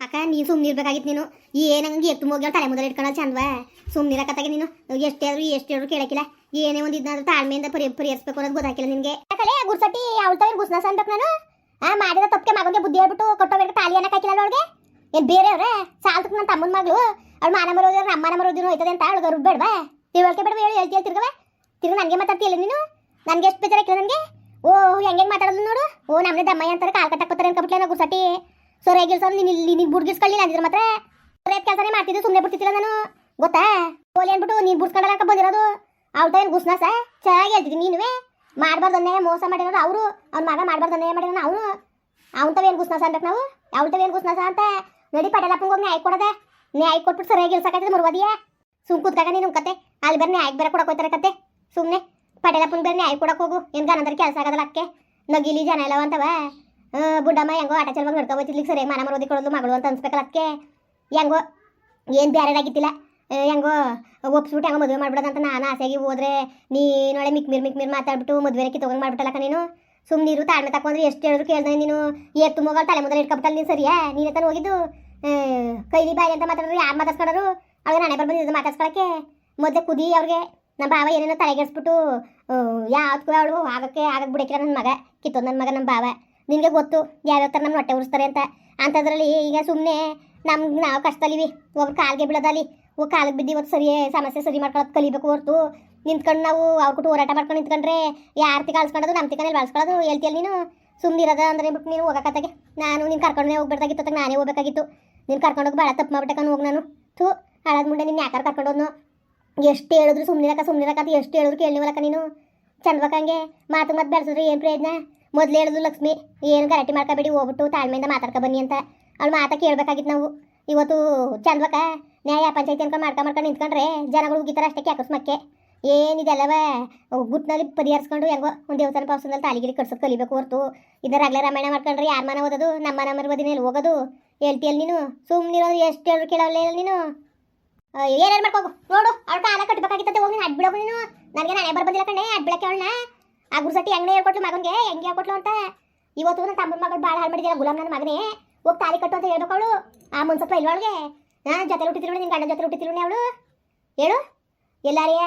ಅಕ್ಕ, ನೀ ಸುಮ್ಮನಿರ್ಬೇಕಾಗಿತ್ತು ನೀನು. ಈ ಏನಂಗೆ ಎತ್ತು ಹೋಗಿ ತಲೆ ಮೊದಲು ಇಟ್ಕೊಳ್ಳೋ ಚಂದ್ವ ಸುಮ್ಮನಿರಕತ್ತಾಗೆ ನೀನು. ಎಷ್ಟೇ ಆದ್ರೂ ಎಷ್ಟೇ ಆದ್ರೂ ಕೇಳಕ್ಕಿಲ್ಲ ಏನೇ ಒಂದು ಇದನ್ನ ತಾಳ್ಮೆಯಿಂದ ಪರಿ, ಪರಿಹರಿಸ್ಬೇಕು ಅನ್ನೋದು ಗೊತ್ತಾಗಿಲ್ಲ ನಿನಗೆ. ಯಾಕಲೆ ಗುರ್ಸಟ್ಟಿ ಅವಳ್ತಾವೇನು ಗುಸ್ನ ಅನ್ಬೇಕು ನಾನು. ಆ, ಮಾಡಿದ ತಪ್ಪಿಗೆ ಮಗನಿಗೆ ಬುದ್ಧಿ ಹೇಳ್ಬಿಟ್ಟು ಕೊಟ್ಟೋಬೇಕು ತಾಲಿ ಅನ್ನಕ್ಕೆ ಹಾಕಿಲ್ಲ ಅವಳಿಗೆ. ಏನು ಬೇರೆಯವ್ರೆ? ಸಾಲ್ತಕ್ಕೆ ನನ್ನ ತಮ್ಮನ ಮಗಳು. ಅವ್ಳು ಮಾನ ಮರೋದ್ರ ಅಮ್ಮನ ಮರೋದಿನ ಹೋಯ್ತದೆ ಅಂತ ಅವಳಿಗೆ ಅವ್ರು ಬೇಡವಾ? ತಿಳುವಳಿಕೆ ಬೇಡ ಹೇಳಿ, ಹೇಳ್ತೀಯ ತಿರ್ಗವ ತಿರ್ಗ ನನಗೆ ಮಾತಾಡ್ತಿಲ್ಲ ನೀನು? ನನಗೆ ಎಷ್ಟು ಬೇಜಾರಾಕಿಲ್ಲ ನನಗೆ? ಓ, ಹೆಂಗೆ ಮಾತಾಡೋದು ನೋಡು. ಓ ನಮ್ಮನೆ ದಮ್ಮಯ್ಯ ಅಂತಾರೆ ಕಾಲ್ ಕಟ್ಟಕ್ಕೆ ಅನ್ಕೊಬಿಟ್ಲೆ ನಾವು ಗುರ್ಸಟ್ಟಿ. ಸೊರೆಗಿಲ್ ಸರ್ ನೀನು ಇಲ್ಲಿ ನೀನು ಬುಡ್ಗಿಸ್ಕೊಳ್ಳಿಲ್ಲ ಅಂದಿದ್ರೆ ಮಾತ್ರ? ಸೊರೆಯತ್ ಕೆಲಸನೇ ಮಾಡ್ತಿದ್ದು ಸುಮ್ಮನೆ ಬಿಡ್ತಿದ್ದಿಲ್ಲ ನಾನು. ಗೊತ್ತಾ? ಕೋಲಿ ಅಂದ್ಬಿಟ್ಟು ನೀನು ಬುಡ್ಸ್ಕೊಂಡಲ್ಲ ಬಂದಿರೋದು. ಅವಳ್ತ ಏನು ಗುಸ್ನಾಸ? ಚೆನ್ನಾಗಿ ಹೇಳ್ತಿದ್ದೀನಿ ನೀನುವೇ? ಮಾಡ್ಬಾರ್ದು ಅನ್ನೇ ಮೋಸ ಮಾಡಿರೋದು ಅವರು. ಅವ್ನ ಮಗ ಮಾಡ್ಬಾರ್ದು ಅನ್ನೇ ಮಾಡಿರೋನು ಅವನು. ಅವ್ನ ತವೇನು ಗುಸ್ನಾಸ ಅನ್ಬೇಕು ನಾವು? ಅವ್ಳ ತವೇನು ಗುಸ್ನಾಸ ಅಂತ? ನಡಿ ಪಟೇಲಪ್ಪಂಗೆ ಹೋಗಿ ನ್ಯಾಯ ಕೊಡದೆ. ನ್ಯಾಯ ಕೊಟ್ಬಿಟ್ಟು ಸರಿಯಾಗಿ ಇರ್ಸಕತ್ತಿದ್ ಮುರ್ವದಿಯ? ಸುಮ್ ಕೂತ್ಕಾಗ ನೀನು ಕತೆ. ಅಲ್ಲಿ ಬೇರೆ ನ್ಯಾಯಕ್ಕೆ ಬೇರೆ ಕೊಡಕ್ಕೆ ಹೋಯ್ತಾರೆ ಕತೆ. ಸುಮ್ಮನೆ ಪಟೇಲಪ್ಪನ ಬೇರೆ ನ್ಯಾಯ ಕೊಡಕ್ಕೆ ಹೋಗು. ಏನು ಗನಂದ್ರೆ ಕೆಲಸ ಆಗೋದಲ್ಲ ಅಕ್ಕೆ? ನಗಿಲಿ ಜನ ಆ, ಬುಡ್ಡಮ್ಮ ಹೆಂಗೋ ಆಟ ಚಲವಾಗಿ ನಡ್ಕೊಬೋತಿರ್ಲಿಕ್ಕೆ ಸರಿ ಮನ ಮರೋದಿ ಕೊಡೋದು ಮಗಳು ಅಂತ ಅನ್ಸ್ಬೇಕಲ್ಲ ಅದಕ್ಕೆ ಹೆಂಗೋ ಏನು ಬ್ಯಾರೆದಾಗಿತ್ತಿಲ್ಲ ಆ, ಹೆಂಗೋ ಒಪ್ಸ್ಬಿಟ್ಟು ಹೆಂಗೋ ಮದುವೆ ಮಾಡ್ಬಿಡೋದಂತ ನಾನು ಆಸೆಯಾಗಿ ಹೋದ್ರೆ ನೀನೊಳೆ ಮಿಕ್ ಮಿರ್ ಮಿಕ್ ಮಿರ್ ಮಾತಾಡ್ಬಿಟ್ಟು ಮದುವೆ ಕಿತ್ತೋಗಂಗೆ ಮಾಡ್ಬಿಟ್ಟಲ್ಲಕ್ಕ ನೀನು? ಸುಮ್ಮನಿರು ತಾಳ್ಮೆ ತಕೊಂಡ್ರೆ ಎಷ್ಟು ಹೇಳಿದ್ರು ಕೇಳ್ದೆ ನೀನು. ಏತ್ತು ಮಗಳು ತಲೆ ಮೊದಲು ಇಟ್ಕೊಬಿಟ್ಟಲ್ಲ ನೀನು ಸರಿಯಾ? ನೀನೇ ತಾನು ಹೋಗಿದ್ದು? ಕೈಲಿ ಬಾಯಿ ಅಂತ ಮಾತಾಡಿದ್ರು ಯಾರು ಮಾತಾಡ್ಸ್ಕೊಡೋರು ಅವಾಗ ನಾನೇ ಬರ್ಬಂದಿದ್ದು ಮಾತಾಡ್ಸ್ಕೊಳಕ್ಕೆ. ಮೊದಲೇ ಕುದಿ ಅವ್ರಿಗೆ. ನಮ್ಮ ಭಾವ ಏನೇನೋ ತಲೆಗೆಡ್ಸ್ಬಿಟ್ಟು ಯಾವ್ದು ಅವಳು ಆಗಕ್ಕೆ ಆಗಕ್ಕೆ ಬಿಡಕ್ಕಿಲ್ಲ ನನ್ನ ಮಗ. ಕಿತ್ತೋದು ನನ್ನ ಮಗ ನಮ್ಮ ಭಾವ. ನಿನಗೆ ಗೊತ್ತು ಯಾವ್ಯಾವ ಥರ ನಮ್ಮ ಹೊಟ್ಟೆ ಉರಿಸ್ತಾರೆ ಅಂತ. ಅಂಥದ್ರಲ್ಲಿ ಈಗ ಸುಮ್ಮನೆ ನಮ್ಗೆ ನಾವು ಕಷ್ಟದಲ್ಲಿವಿ, ಒಬ್ರು ಕಾಲಿಗೆ ಬೀಳೋದಲ್ಲಿ. ಓ, ಕಾಲಿಗೆ ಬಿದ್ದು ಇವತ್ತು ಸರಿ ಸಮಸ್ಯೆ ಸರಿ ಮಾಡ್ಕೊಳ್ಳೋದು ಕಲಿಬೇಕು ಹೊರ್ತು. ನಿಂತ್ಕೊಂಡು ನಾವು ಅವ್ರ ಕೊಟ್ಟು ಹೋರಾಟ ಮಾಡ್ಕೊಂಡು ನಿಂತ್ಕೊಂಡ್ರೆ ಯಾರ್ತಿ ಕಳ್ಸ್ಕೊಳ್ಳೋದು ನಮ್ಮ ತಿಕ್ಕಲ್ಲಿ ಬಳಸ್ಕೊಳ್ಳೋದು ಹೇಳ್ತೀಯಲ್ಲ ನೀನು ಸುಮ್ಮನಿರೋದ ಅಂದರೆ ಬಿಟ್ಟು ನೀನು ಹೋಗಕತ್ತಾಗೆ ನಾನು ನೀನು ಕರ್ಕೊಂಡೇ ಹೋಗ್ಬೇಕಾಗಿತ್ತು ಅತ್ತಾಗ ನಾನೇ ಹೋಗ್ಬೇಕಾಗಿತ್ತು. ನೀನು ಕರ್ಕೊಂಡೋಗಿ ಭಾಳ ತಪ್ಪು ಮಾಡ್ಬಿಟ್ಟಕ್ಕ ಹೋಗಿ ನಾನು. ಥೂ ಹಾಳಾದ ಮುಂಡೆ ನೀನು ಯಾಕಾರ ಕರ್ಕೊಂಡೋದ್ನು ಎಷ್ಟು ಹೇಳಿದ್ರು ಸುಮ್ಮನೆ ಅಂತ ಎಷ್ಟು ಹೇಳಿದ್ರು ಕೇಳಿವಲಕ್ಕ ನೀನು. ಚಂದ್ಬೇಕಂಗೆ ಮಾತು ಮಾತು ಬೆಳೆಸಿದ್ರೆ, ಏನು ಪ್ರಯೋಜನ? ಮೊದಲು ಹೇಳಿದ್ಲು, ಲಕ್ಷ್ಮಿ, ಏನು ಗಲಾಟೆ ಮಾಡ್ಕೊಬೇಡಿ, ಹೋಗ್ಬಿಟ್ಟು ತಾಳ್ಮೆಯಿಂದ ಮಾತಾಡ್ಕೊ ಬನ್ನಿ ಅಂತ. ಅವ್ಳು ಮಾತಾ ಕೇಳ್ಬೇಕಾಗಿತ್ತು ನಾವು. ಇವತ್ತು ಚಂದ್ವಕ ನ್ಯಾಯ ಪಂಚಾಯತಿ ಅನ್ಕೊಂಡು ಮಾಡ್ಕೊಂಡು ಮಾಡ್ಕೊಂಡು ನಿಂತ್ಕೊಂಡ್ರೆ ಜನಗಳು ಉಗಿತಾರೆ ಅಷ್ಟಕ್ಕೆ ಕ್ಯಾಕಸ್ಮಕ್ಕೆ. ಏನಿದೆಲ್ಲವ ಗುಟ್ನಲ್ಲಿ ಪರಿಹರಿಸ್ಕೊಂಡು ಹೆಂಗೋ ಒಂದು ದೇವಸ್ಥಾನ ಪಾವಸದಲ್ಲಿ ತಾಲಿಗಿರಿ ಕಟ್ಸೋದು ಕಲಿಬೇಕು ಹೊರ್ತು. ಇದರಾಗಲೇ ರಾಮಾಯಣ ಮಾಡ್ಕೊಂಡ್ರೆ ಯಾರ ಮನೆ ಓದೋದು? ನಮ್ಮ ಮನೆ ಮರುಬದಿನಲ್ಲಿ ಹೋಗೋದು? ಹೇಳ್ತೀಯಲ್ಲ ನೀನು? ಸುಮ್ಮನಿರೋದು ಎಷ್ಟು ಹೇಳಿದ್ರು ಕೇಳಲ್ಲ ನೀನು? ಏನೇನು ಮಾಡ್ಕೋಗು ನೋಡು, ಅವ್ಳು ಕಾಲ ಕಟ್ಟಬೇಕಾಗಿತ್ತೆ ಹೋಗಿ ನೀನು, ಅಡ್ಬಿಡೋಗು ನೀನು. ನನಗೆ ನಾನೇ ಬರ್ಬಂದಿಲ್ಲ ಕಣೆ, ಅಡ್ಬಿಡಕ್ಕೆ ಅವಳನ್ನ. ಆ ಗುರುಸಟ್ಟಿ ಹೆಂಗೆ ಹೇಳ್ಕೊಟ್ಲು ಮಗನಿಗೆ? ಹೆಂಗೆ ಹೇಳ್ಕೊಟ್ಲು ಅಂತ? ಇವತ್ತು ನನ್ನ ತಮ್ಮನ ಮಗಳು ಭಾಳ ಹಾಳು ಮಾಡಿದ್ಯಲ್ಲ, ಗುಲಾಮ್ ನನ್ನ ಮಗನೇ. ಹೋಗಿ ತಾಲಿ ಕಟ್ಟು ಅಂತ ಹೇಳ್ಬೇಕು ಅವಳು. ಆ ಮುನ್ಸಪ್ಪ ಇಲ್ವಳಿಗೆ? ನಾನು ಜೊತೆ ಹುಟ್ಟಿದ್ರು ನಿನ್ನ ಗಂಡನ ಜೊತೆ ಹುಟ್ಟಿದ್ರು ಅವಳು. ಹೇಳು. ಎಲ್ಲಾರಿಯ?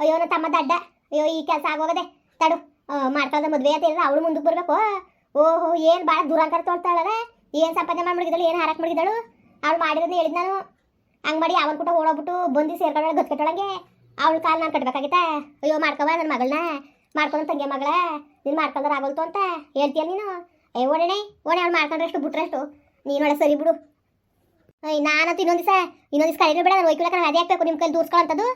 ಅಯ್ಯೋ ನನ್ನ ತಮ್ಮ ದಡ್ಡ. ಅಯ್ಯೋ, ಈ ಕೆಲಸ ಆಗೋಗದೆ. ತಡು. ಮಾಡ್ಕೊಳ್ಳೋದ ಮದುವೆ ಅಂತ ಹೇಳಿದ್ರೆ ಅವಳು ಮುಂದಕ್ಕೆ ಬರಬೇಕು. ಓಹೋ, ಏನು ಭಾಳ ದುರಂಕಾರ ತೊಳ್ತಾಳಲ್ಲ ಏನು ಸಂಪಾದನೆ ಮಾಡ್ಬಿಡಿದಳು ಏನು ಹಾರಕ್ಕೆ ಮಾಡಿದಳು ಅವಳು ಮಾಡಿರೋದು ಹೇಳಿದ್ ನಾನು. ಹಂಗೆ ಮಾಡಿ ಅವನ ಕೂಟ ಓಡೋಗ್ಬಿಟ್ಟು ಬಂದು ಸೇರ್ಕೊಂಡಾಳೆ ಗತ್ಕಟ್ಟೊಳಗೆ ಅವಳ ಕಾಲು ನಾನು ಕಟ್ಬೇಕಾಗಿತ್ತ? ಅಯ್ಯೋ ಮಾಡ್ಕವ ನನ್ನ ಮಗಳನ್ನ ಮಾಡ್ಕೊಂಡು ತಂಗಿ ಮಗಳ, ನೀನು ಮಾಡ್ಕೊಂಡ್ರೆ ಆಗೋಲ್ತು ಅಂತ ಹೇಳ್ತೀಯ ನೀನು? ಏ ಓಡಣೆ ಓಣೆ ಅವ್ಳು ಮಾಡ್ಕೊಂಡ್ರೆ ಅಷ್ಟು ಬಿಟ್ರೆ ಅಷ್ಟು ನೀನು ಸರಿ ಬಿಡು. ಅಯ್ಯ ನಾನಂತ ಇನ್ನೊಂದು ದಿವಸ ಇನ್ನೊಂದು ದಿವಸ ಕಳೆದ್ರೆ ಬೇಡ, ನಾನು ಒಯ್ಕೊಳಕ್ಕೆ ನಾನು ಅದೇ ಹಾಕ್ಬೇಕು ನಿಮ್ಮ ಕೈಲಿ ದೂರ್ಸ್ಕೊಳ್ಳೋಂಥದ್ದು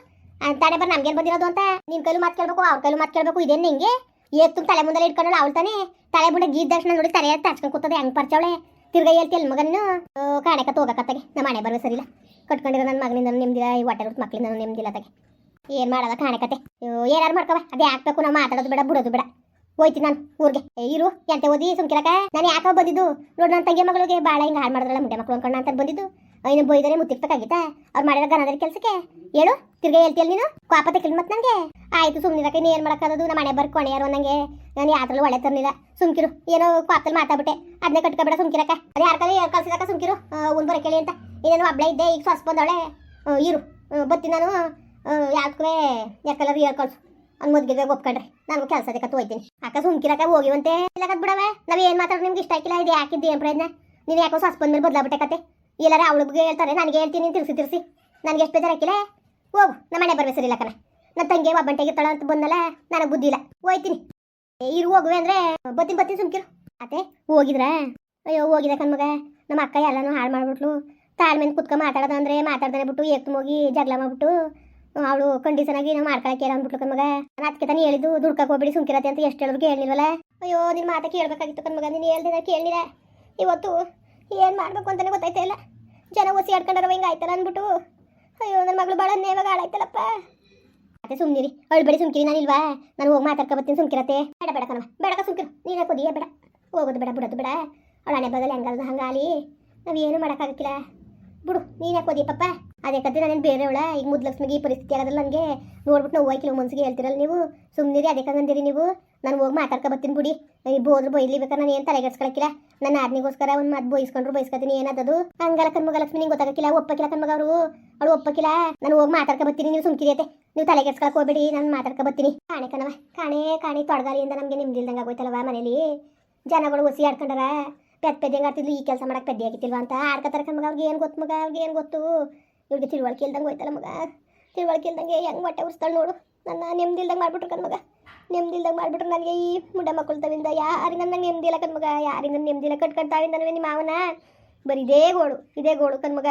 ಅಂತಾನೆ ಬರ್, ನಮ್ಗೇನು ಬಂದಿರೋದು ಅಂತ. ನಿಮ್ಮ ಕೈಲು ಮಾತು ಕೇಳಬೇಕು, ಅವ್ರ ಕೈಲು ಮಾತು ಕೇಳಬೇಕು, ಇದೇನು ನಿಂಗೆ? ತುಂಬ ತಲೆ ಮುಂದೆ ಇಟ್ಕೊಂಡಳು ಅವಳು ತಾನೆ. ತಲೆ ಮುಂದೆ ಗೀದ ದರ್ಶನ ನೋಡಿ ತಲೆ ಹಚ್ಕೊಂಡು ಕೂತದೆ, ಹೆಂಗೆ ಪರಿಚವಳೆ ತಿರ್ಗಾ ಹೇಳ್ತಿಯಲ್ಲ ಮಗನ್ನು ಕಾಣಕತ್ತ ಹೋಗಕತ್ತಾಗೆ ನಮ್ಮ ಮನೆ ಬರೋ ಸರಿಲ್ಲ. ಕಟ್ಕೊಂಡಿರೋ ನನ್ನ ಮಗನಿಂದ ನೆಮ್ಮದಿಲ್ಲ ಈ ಹುಟ್ಟು ಮಕ್ಕಳಿಂದ ನೆಮ್ಮದಿಲ್ಲ ತಗೆ ಏನು ಮಾಡೋದ ಕಾಣಕತ್ತೆ ಏನಾರು ಮಾಡ್ಕವ ಅದೇ ಹಾಕ್ಬೇಕು ನಾವು ಮಾತಾಡೋದು ಬೇಡ, ಬಿಡೋದು ಬೇಡ. ಹೋಯ್ತಿ ನಾನು ಊರಿಗೆ. ಇರು, ಎಂತ ಓದಿ ಸುಮ್ಕಿರಕ ನಾನು ಯಾಕೋ ಬಂದಿದ್ದು? ನೋಡಿ ನನ್ನ ತಂಗಿ ಮಗಳಿಗೆ ಬಾಳ ಹಿಂಗೆ ಹಾಳು ಮಾಡಿದ್ರಲ್ಲ ಮುಂದೆ ಮಕ್ಕಳು ಅನ್ಕೊಂಡು ಅಂತ ಬಂದಿದ್ದು ಇನ್ನು ಬೈದರೆ ಮುತ್ತಿಕ್ಬೇಕಾಗಿತ್ತ ಅವ್ರು ಮಾಡಿರೋ ಗನದ ಕೆಲಸಕ್ಕೆ. ಹೇಳು, ತಿರ್ಗಾ ಹೇಳ್ತೀಯಲ್ಲ ನೀನು? ಕೋಪ ತೆಕ್ಕಿಲ್ ಮತ್ತೆ ನನಗೆ ಆಯ್ತು ಸುಮ್ಮನಿರಕ್ಕೆ ನೀನು ಏನು ಮಾಡೋಕ್ಕಾಗೋದು ನಮ್ಮ ಮನೆ ಬರ್ ಕೊನೆಯಾರು ನಂಗೆ ನಾನು ಯಾತ್ರಲ್ಲಿ ಒಳ್ಳೆ ತರಲಿಲ್ಲ. ಸುಮ್ಕಿರು. ಏನೋ ಕೋಪದಲ್ಲಿ ಮಾತಾಡ್ಬಿಟ್ಟೆ. ಅದನ್ನೇ ಕಟ್ಕೊಬೇಡ ಸುಮ್ಕಿರಕ್ಕ. ಅದು ಯಾರ ಕಲಿ ಕಳ್ಸಿದಕ್ಕ ಸುಮ್ಕಿರು? ಒಂದು ಬರ ಕೇಳಿ ಅಂತ. ಇನ್ನೇನು ಒಬ್ಳೆ ಇದ್ದೆ, ಈಗ ಸ್ವಸ್ ಬಂದವಳೆ. ಇರು. ಬತ್ತಿ ನಾನು. ಯಾಕೆ ಯಾಕಲ್ಲರೂ ಹೇಳ್ಕಳ್ಸು ಹಂಗೆ ಮದ್ಗೆ ಒಪ್ಕೊಂಡ್ರೆ. ನಾನು ಕೆಲಸ ಅದಕ್ಕೆ ಹೋಯ್ತೀನಿ. ಅಕ್ಕ ಸುಮ್ಕಿರಕ್ಕ ಹೋಗಿವಂತೆ. ಇಲ್ಲಕತ್ ಬಿಡವೆ. ನಾವ್ ಏನ್ ಮಾತಾಡೋ ನಿಮ್ಗೆ ಇಷ್ಟ ಆಗಿಲ್ಲ? ಇದು ಯಾಕಿದ್ದು ಏನು ಪ್ರಯತ್ನ ನೀನು ಯಾಕೋ ಸಸ್ ಬಂದ್ಮೇಲೆ ಬದಲಾಗ್ಬಿಟ್ಟೆ ಕತೆ? ಇಲ್ಲಾರ ಅವಳಿಗೆ ಹೇಳ್ತಾರೆ, ನನಗೆ ಹೇಳ್ತೀನಿ ತಿರ್ಸಿ ತಿರ್ಸಿ. ನನಗೆ ಎಷ್ಟು ಬೇಜಾರಾಕಿಲ್ಲ ಹೋಗು ನಮ್ಮ ಮನೆ ಬರ್ಬೇಕು ಸರಿ ಕಣ. ನನ್ನ ತಂಗಿ ಒಬ್ಬಂಟೆಗಿರ್ತಾಳ ಅಂತ ಬಂದಲ್ಲ, ನನಗೆ ಬುದ್ಧಿ ಇಲ್ಲ. ಹೋಯ್ತೀನಿ. ಇರು, ಹೋಗುವೆ ಅಂದ್ರೆ ಬತ್ತೀನಿ ಬತ್ತೀನಿ ಸುಮ್ಕಿರು. ಅತ್ತೆ, ಹೋಗಿದ್ರ? ಅಯ್ಯೋ ಹೋಗಿದ ಕಣ್ಮಗ ನಮ್ಮ ಅಕ್ಕ ಎಲ್ಲಾನು ಹಾಳು ಮಾಡ್ಬಿಟ್ಲು. ತಾಳ್ಮೆಂದು ಕುತ್ಕೊಂಡು ಮಾತಾಡೋದು ಅಂದ್ರೆ ಮಾತಾಡ್ದಾನೆ ಬಿಟ್ಟು ಎತ್ತು ಹೋಗಿ ಜಗಳ ಮಾಡ್ಬಿಟ್ಟು ಅವಳು ಕಂಡೀಷನ್ ಆಗಿ ನಾವು ಮಾಡ್ಕೊಳಕ್ಕೆ ಅಂದ್ಬಿಟ್ಲು ಕಣ್ಮಗ? ನಾನು ಅದಕ್ಕೆ ತಾನೇ ಹೇಳಿದ್ದು ದುಡ್ಕಕ್ಕೆ ಹೋಗ್ಬೇಡಿ ಸುಮ್ಕಿರತ್ತೆ ಅಂತ ಎಷ್ಟು ಹೇಳಿದ್ರು ಕೇಳಿಲ್ವಲ್ಲ ಅಯ್ಯೋ ನಿನ್ನ ಮಾತಾ ಕೇಳಬೇಕಾಗಿತ್ತು ಕಣ್ಮಗ, ನೀನು ಹೇಳ್ದಿನ ಕೇಳಿಲ್ಲ ಇವತ್ತು ಏನು ಮಾಡಬೇಕು ಅಂತಲೇ ಗೊತ್ತಾಯ್ತಾ ಇಲ್ಲ. ಜನ ಒಸಿ ಆಡ್ಕೊಂಡಾರ ಹಿಂಗೆ ಆಯ್ತಲ್ಲ ಅಂದ್ಬಿಟ್ಟು. ಅಯ್ಯೋ ನನ್ನ ಮಗಳು ಭಾಳ ನೇವಾಗ ಹಾಳಾಯ್ತಲ್ಲಪ್ಪ. ಅತ್ತೆ ಸುಮ್ನಿರಿ, ಅಳ್ಬೇಡಿ, ಸುಮ್ಕಿರಿ, ನಾನು ಇಲ್ವಾ? ನಾನು ಹೋಗಿ ಮಾತಾಡ್ಕೊಬತ್ತೀನಿ, ಸುಮ್ಕಿರತ್ತೆ. ಬೇಡ ಬೇಡ ಕಣವ ಬೇಡಕ ಸುಮ್ಕಿರು. ನೀನು ಕೊದಿಯೇ ಬೇಡ. ಹೋಗೋದು ಬೇಡ, ಬಿಡೋದು ಬೇಡ. ಅವಳ ಹಣೆ ಬದಲು ಹೆಂಗಲ್ದ ಹಂಗಾಲಿ. ನಾವೇನು ಮಾಡೋಕ್ಕಾಗಕ್ಕಿಲ್ಲ. ಬಿಡು, ನೀನು ಕೊದಿ ಪಪ್ಪ. ಅದೇ ಕತೆ ನಾನೇನು ಬೇರೆಯವಳ ಈಗ ಮುದ್ಲಕ್ಷ್ಮಿಗೆ ಈ ಪರಿಸ್ಥಿತಿ ಆಗೋದ್ರಲ್ಲಿ ನನಗೆ ನೋಡ್ಬಿಟ್ಟು ನಾವು ಕೆಲವು ಮನ್ಸಿಗೆ ಹೇಳ್ತಿರಲ್ಲ ನೀವು? ಸುಮ್ಮನಿರಿ ಅದಕ್ಕೆ ಕಂಗಂದಿರಿ ನೀವು. ನಾನು ಹೋಗಿ ಮಾತಾಡ್ಕೊ ಬರ್ತೀನಿ ಬಿಡಿ. ಬೋದ್ರು ಬೈಲಿ ಬೇಕಾದ್ರೆ ನಾನು ಏನು ತಲೆಗೆಡ್ಸ್ಕೊಳಕ್ಕಿಲ್ಲ ನನ್ನ ಆರ್ನಿಗೋಸ್ಕರ ಒಂದು ಮಾತು ಬೈಸ್ಕೊಂಡ್ರು ಬೈಸ್ಕೊತೀನಿ, ಏನದದು? ಹಂಗಲ್ಲ ಕಣ್ಮಗ ಲಕ್ಷ್ಮಿ, ನಿಂಗೆ ಗೊತ್ತಾಗಕ್ಕಿಲ್ಲ ಒಪ್ಪಕ್ಕಿಲ್ಲ ಕಣ್ಮಗ ಅವರು. ಅವಳು ಒಪ್ಪಕ್ಕಿಲ್ಲ. ನಾನು ಹೋಗಿ ಮಾತಾಡ್ಕೊ ಬರ್ತೀನಿ, ನೀವು ಸುಮ್ಕಿರಿಯತೆ ನೀವು ತಲೆಗೆಡ್ಸ್ಕೊಳಕ್ ಹೋಗ್ಬೇಡಿ, ನಾನು ಮಾತಾಡ್ಕೊ ಬರ್ತೀನಿ. ಕಾಣೆ ಕಣವ ಕಾಣೆ ಕಾಣೆ, ತೊಡಗಾಲಿಯಿಂದ ನಮಗೆ ನಿಮ್ದಿಲ್ದಂಗೆ ಆಗೋಯ್ತಲ್ವ ಮನೇಲಿ? ಜನಗಳು ಒಸಿ ಆಡ್ಕೊಂಡಾರ. ಪೆದ್ ಪೆದ್ದಂಗೆ ಆಡ್ತಿದ್ಲು, ಈ ಕೆಲಸ ಮಾಡಕ್ಕೆ ಪೆದ್ದೆ ಆಗಿತ್ತಿಲ್ವ ಅಂತ. ಆಡ್ಕೊತಾರೆ ಕಣ್ಮಗ, ಅವ್ರಿಗೆ ಏನು ಗೊತ್ತು ಮಗ, ಅವ್ರಿಗೆ ಏನು ಗೊತ್ತು? ಇವ್ರಿಗೆ ತಿಳುವಳಿಕೆ ಇಲ್ದಂಗೆ ಹೋಯ್ತಲ್ಲ ಮಗ? ತಿಳುವಳಿಕೆ ಇಲ್ದಂಗೆ ಹೆಂಗೆ ಹೊಟ್ಟೆ ಉರ್ಸ್ತಾಳೆ ನೋಡು. ನನ್ನ ನೆಮ್ಮದಿಲ್ದಂಗೆ ಮಾಡ್ಬಿಟ್ರು ಕಣ್ಮಗ ನೆಮ್ಮದಿಲ್ದಂಗೆ ಮಾಡಿಬಿಟ್ರು ನನಗೆ ಈ ಮುಡ್ಡ ಮಕ್ಕಳು ತವಿಂದ ಯಾರಿಂದ ನಂಗೆ ನೆಮ್ಮದಿ ಇಲ್ಲ ಕಣ್ಮಗ ಯಾರಿಂದ ನೆಮ್ಮದಿ ಇಲ್ಲ ಕಟ್ಕೊಳ್ತಾವಿಂದ ನಿಮ್ಮ ಮಾವನ? ಬರೀ ಇದೇ ಗೋಳು ಇದೇ ಗೋಳು ಕಣ್ಮಗ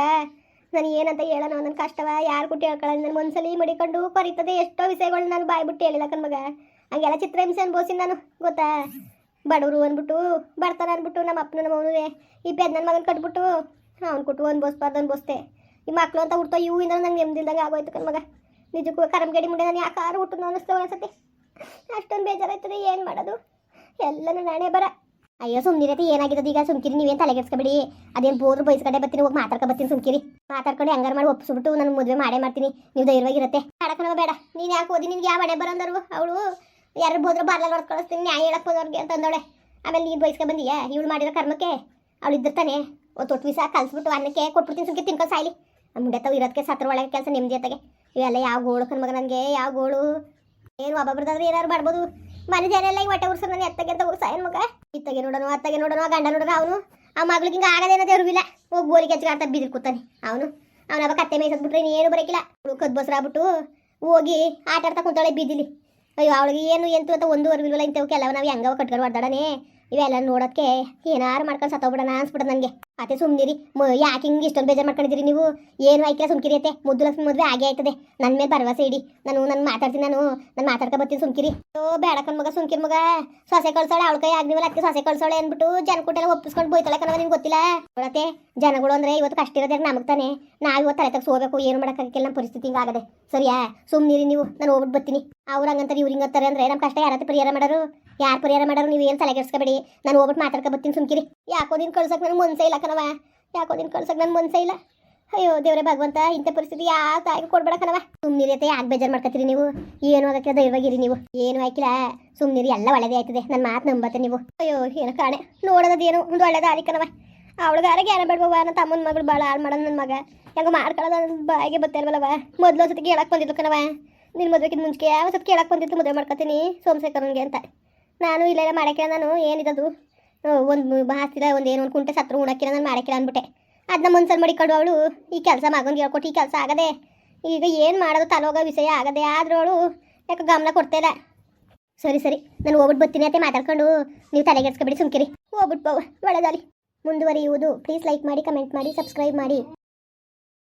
ನಾನು ಏನಂತ ಹೇಳೋಣ ನನ್ನ ಕಷ್ಟವ ಯಾರು ಕೊಟ್ಟು ಹೇಳ್ಕೊಳ್ಳೋದು ನನ್ನ ಒಂದ್ಸಲಿ ಮಡಿಕೊಂಡು ಕೊರಿತದೆ ಎಷ್ಟೋ ವಿಷಯಗಳು ನಾನು ಬಾಯ್ಬಿಟ್ಟು ಹೇಳಿಲ್ಲ ಕಣ್ಮಗ ಹಂಗೆಲ್ಲ ಚಿತ್ರಹಿಂಸೆ ಅನ್ಬೋಸಿನಿ ನಾನು, ಗೊತ್ತಾ? ಬಡವರು ಅಂದ್ಬಿಟ್ಟು ಬರ್ತಾರೆ ಅಂದ್ಬಿಟ್ಟು ನಮ್ಮ ಅಪ್ಪನ ನಮ್ಮ ಅವನಿಗೆ ಈ ಪೆದ್ ನನ್ನ ಮಗನ ಕಟ್ಬಿಟ್ಟು, ಅವ್ನು ಕೊಟ್ಟು ಅನ್ಬೋಸ್ಬಾರ್ದು ಅನ್ಬೋಸ್ತೆ ಈ ಮಕ್ಕಳು ಅಂತ ಹುಡ್ತೋ ಇವು ಇಂದ್ರೆ ನಂಗೆ ನೆಮ್ಮದಿಲ್ದಂಗೆ ಆಗೋಯ್ತು ಕಣ್ಮಗ ನಿಜಕ್ಕೂ ಕರಮ್ಗಡಿ ಮುಂದೆ ನಾನು ಯಾಕಾರು ಹುಟ್ಟು ಅನ್ನಿಸ್ತೇವೆ ಒಂದ್ಸತಿ ಅಷ್ಟೊಂದು ಬೇಜಾರಾಯ್ತದೆ, ಏನು ಮಾಡೋದು? ಎಲ್ಲನೂ ನಾನೇ ಬರ. ಅಯ್ಯೋ ಸುಮ್ಮನಿರತಿ ಏನಾಗಿರೋದು ಈಗ ಸುಮ್ಕಿರಿ, ನೀವೇನು ತಲೆಗೆಡ್ಸ್ಕೊಬಿಡಿ ಅದೇನು ಬೋದ್ರು ಬೈಸ್ಕೊಂಡೆ ಬರ್ತೀನಿ, ಹೋಗಿ ಮಾತಾಡ್ಕೊ ಬರ್ತೀನಿ, ಸುಮ್ಕಿರಿ. ಮಾತಾಡ್ಕೊಂಡು ಹೆಂಗಾರು ಮಾಡಿ ಒಪ್ಪಿಸ್ಬಿಟ್ಟು ನಾನು ಮದುವೆ ಮಾಡೇ ಮಾಡ್ತೀನಿ. ನೀವು ಧೈರ್ಯವಾಗಿರುತ್ತೆ. ಮಾಡಕ್ಕನ ಬೇಡ ನೀನು ಯಾಕೆ ಓದಿ? ನಿನ್ಗೆ ಯಾವ ಮನೆ ಬರೋಂದರು ಅವಳು ಯಾರು ಬೋದ್ರು ಬಾರ್ಲಲ್ಲಿ ಹೊಡ್ದು ಕಳಿಸ್ತೀನಿ, ನ್ಯಾಯ ಹೇಳಕ್ಕೆ ಹೋದವ್ರಿಗೆ ಅಂತ ಅಂದವಳೆ. ಆಮೇಲೆ ನೀನು ಬಯಸ್ಕೊ ಬಂದೀಯಾ? ಇವಳು ಮಾಡಿರೋ ಕರ್ಮಕ್ಕೆ? ಅವಳು ಇದ್ದಿರ್ತಾನೆ. ಒಂದು ತೊಟ್ಟು ವಿಸ ಕಲಿಸ್ಬಿಟ್ಟು ಅನ್ನಕ್ಕೆ ಕೊಟ್ಬಿಡ್ತೀನಿ ಸುಮ್ಕೆ ತಿನ್ಕೊಂಡು ಸಾಯ್ಲಿ. ಆ ಮುಂಡೆ ತಾವು ಇರೋದಕ್ಕೆ ಸತ್ರ ಒಳಗೆ ಕೆಲಸ ನೆಮ್ಮದಿ ಜೊತೆಗೆ ಇವೆಲ್ಲ ಯಾವ ಗೋಳು ಕಣ್ಮಗ ನನಗೆ ಯಾವ ಗೋಳು? ಏನು ಒಬ್ಬೊಬ್ರದಾದ್ರೆ ಏನಾರು ಮಾಡ್ಬೋದು. ಮನೆ ಜನ ಎಲ್ಲ ಈ ಹೊಟ್ಟೆ ಉರ್ಸ ನಾನು ಎತ್ತಗೆ ಅಂತ ಉರ್ಸ, ಏನು ಮಗ? ಇತ್ತಗೆ ನೋಡೋನು, ಅತ್ತಗೆ ನೋಡೋಣ ಗಂಡ ನೋಡೋನು ಅವನು. ಆ ಮಗಳಿಗೆ ಹಿಂಗೆ ಆಗದೇನೋ ದೇವ್ರಿಲ್ಲ ಹೋಗಿ ಗೋಲಿ ಕೆಚ್ಚಗೆ ಆಡ್ತಾ ಬಿದ್ದಿರ್ ಕೂತಾನೆ ಅವನು. ಅವನ ಕತ್ತೆ ಮೇಯ್ಸದ್ಬಿಟ್ರೆ ಏನು ಬರೋಕಿಲ್ಲ. ಕದ್ ಬಸ್ರಾಗ್ಬಿಟ್ಟು ಹೋಗಿ ಆಟ ಆಡ್ತಾ ಕೂತಾಳೆ ಬೀದಿಲಿ. ಅಯ್ಯೋ, ಅವಳಿಗೆ ಏನು ಎಂತು ಅಂತ ಒಂದೂವರೆ ಇಲ್ವಲ್ಲ ಇಂಥವು ಕೆಲವು ನಾವು ಹೆಂಗವ ಕಟ್ಕೊಂಡು ಹೊಡ್ದಾಡನೆ ಇವೆಲ್ಲ ನೋಡೋದಕ್ಕೆ ಏನಾರು ಮಾಡ್ಕೊಂಡು ಸತ್ತೋಗ್ಬಿಡೋಣ ಅನ್ಸ್ಬಿಡೋದು ನನಗೆ. ಅತ್ತೆ ಸುಮ್ಮನಿರಿ ಯಾಕೆ ಹಿಂಗೆ ಇಷ್ಟೊಂದು ಬೇಜಾರು ಮಾಡ್ಕೊಂಡಿದ್ದೀರಿ ನೀವು? ಏನು ಆಯ್ಕೆ ಸುಮ್ಕಿರಿ ಅತ್ತೆ. ಮುದ್ದು ಲಕ್ಷ್ಮಿ ಮದುವೆ ಆಗೇ ಆಯ್ತದೆ. ನನ್ನ ಮೇಲೆ ಭರವಸೆ ಇಡಿ. ನಾನು ನಾನು ಮಾತಾಡ್ತೀನಿ ನಾನು. ನಾನು ಮಾತಾಡ್ಕೊ ಬರ್ತೀನಿ ಸುಮ್ಕಿರಿ. ಓ ಬೇಡಕನ್ ಮಗ, ಸುಮ್ಕಿರಿ ಮಗ. ಸೊಸೆ ಕಳ್ಸೋಳೆ, ಅವಳ ಕೈ ಆಗ್ದಿವಲ್ಲ ಅದಕ್ಕೆ ಸೊಸೆ ಕಳ್ಸೋಳೆ ಅಂದ್ಬಿಟ್ಟು ಜನ ಕೂಟೆಲ್ಲ ಒಪ್ಪಿಸ್ಕೊಂಡು ಬೋಯ್ತಾಳೆ ಕಣವ ನಿಮ್ಗೆ ಗೊತ್ತಿಲ್ಲ? ನೋಡತ್ತೆ ಜನಗಳು ಅಂದ್ರೆ ಇವತ್ತು ಕಷ್ಟ ಇರೋದೇ ನಮಗೆ ತಾನೆ. ನಾವು ಇವತ್ತು ತಲೆ ತಗ್ಸ್ ಹೋಗ್ಬೇಕು, ಏನು ಮಾಡೋಕ್ಕಾಗಿಲ್ಲ ನಮ್ಮ ಪರಿಸ್ಥಿತಿ ಹಿಂಗಾಗದೆ ಸರಿಯಾ? ಸುಮ್ಮನಿರಿ ನೀವು. ನಾನು ಹೋಗ್ಬಿಟ್ಟು ಬರ್ತೀನಿ. ಅವ್ರು ಹಂಗಂತಾರೆ, ಇವ್ರು ಹಿಂಗಂತಾರೆ ಅಂದ್ರೆ ನಮ್ಮ ಕಷ್ಟ ಯಾರತ್ತೆ ಪರಿಹಾರ ಮಾಡೋರು? ಯಾರು ಪರಿಹಾರ ಮಾಡೋರು ನೀವು ಏನು ತಲೆಗೆಡ್ಸ್ಕೊಬೇಡಿ ನಾನು ಹೋಗ್ಬಿಟ್ಟು ಮಾತಾಡ್ಕೊ ಬರ್ತೀನಿ ಸುಮ್ಕಿರಿ. ಯಾಕೋ ನೀನು ಕಳ್ಸಕ್ಕೆ ನನಗೆ ಮನ್ಸೇ ಇಲ್ಲ ಕಣವ ಯಾಕೋ ನೀನು ಕಳ್ಸಕ್ಕೆ ನನ್ನ ಮನ್ಸೇ ಇಲ್ಲ. ಅಯ್ಯೋ, ದೇವರೇ ಭಗವಂತ, ಇಂಥ ಪರಿಸ್ಥಿತಿ ಯಾವ ತಾಯಿಗೆ ಕೊಡ್ಬೇಡ ಕಣವ ಅಂತ ಯಾಕೆ ಬೇಜಾರು ಮಾಡ್ಕತ್ತೀರಿ ನೀವು? ಏನು ಅದಕ್ಕೆ ಧೈರ್ಯವಾಗಿರಿ ನೀವು. ಏನು ಹಾಕಿಲ್ಲ ಸುಮ್ಮನಿರಿ ಎಲ್ಲ ಒಳ್ಳೇದೇ ಆಯ್ತದೆ. ನನ್ನ ಮಾತು ನಂಬತ್ತೆ ನೀವು. ಅಯ್ಯೋ, ಏನು ಕಾಣೆ. ನೋಡೋದೇನು ಒಂದು ಒಳ್ಳೇದು ಆಲಿ ಕಣವ ಅವಳಿಗಾರ ಜ್ಞಾನ ಬೇಡವ ನನ್ನ ತಮ್ಮನ ಮಗಳು ಭಾಳ ಹಾಳು ಮಾಡೋದು ನನ್ನ ಮಗ. ಹೆಂಗ ಮಾಡ್ಕೊಳ್ಳೋದು ನನ್ನ ಬಾಯಿಗೆ ಬತ್ತೆ ಇಲ್ವಲ್ಲವ ಮೊದಲು ಒಂದ್ಸತಿ ಕೇಳಕ್ಕೆ ಬಂದಿದ್ದು ಕಣವ ನಿನ್ನ ಮದುವೆಗಿಂತ ಮುಂಚೆ ಯಾವ ಸತಿ ಕೇಳಕ್ಕೆ ಬಂದಿತ್ತು ಮದುವೆ ಮಾಡ್ಕೊತೀನಿ. ಸೋಮಶೇಖರನ್ಗೆ ಅಂತ. ನಾನು ಇಲ್ಲೆಲ್ಲ ಮಾಡಕ್ಕಿಲ್ಲ ನಾನು ಏನಿದದು? ಒಂದು ಹಾಸ್ತಿದ ಒಂದು ಏನು ಒಂದು ಕುಂಟೆ ಸತ್ರ ಉಣಕ್ಕಿಲ್ಲ ನಾನು ಮಾಡಕ್ಕಿಲ್ಲ ಅಂದ್ಬಿಟ್ಟೆ ಅದನ್ನ ಮುನ್ಸಲ್ ಮಡಿಕೊಂಡು ಅವಳು, ಈ ಕೆಲಸ ಮಗನಿಗೆ ಹೇಳ್ಕೊಟ್ಟು ಈ ಕೆಲಸ ಆಗದೆ. ಈಗ ಏನು ಮಾಡೋದು ತಲೋಗ ವಿಷಯ ಆಗದೆ ಆದ್ರೂ ಅವಳು ಯಾಕೆ ಗಮನ ಕೊಡ್ತಾ ಸರಿ ಸರಿ, ನಾನು ಹೋಗ್ಬಿಟ್ಟು ಬರ್ತೀನಿ ಅಂತ ಮಾತಾಡ್ಕೊಂಡು. ನೀವು ತಲೆಗೆಡ್ಸ್ಕೊಬೇಡಿ ಸುಮ್ಕಿರಿ. ಹೋಗ್ಬಿಟ್ಟು ಒಳ್ಳೆದಾಗಲಿ ಮುಂದುವರಿಯುವುದು ಪ್ಲೀಸ್ ಲೈಕ್ ಮಾಡಿ ಕಮೆಂಟ್ ಮಾಡಿ ಸಬ್ಸ್ಕ್ರೈಬ್ ಮಾಡಿ.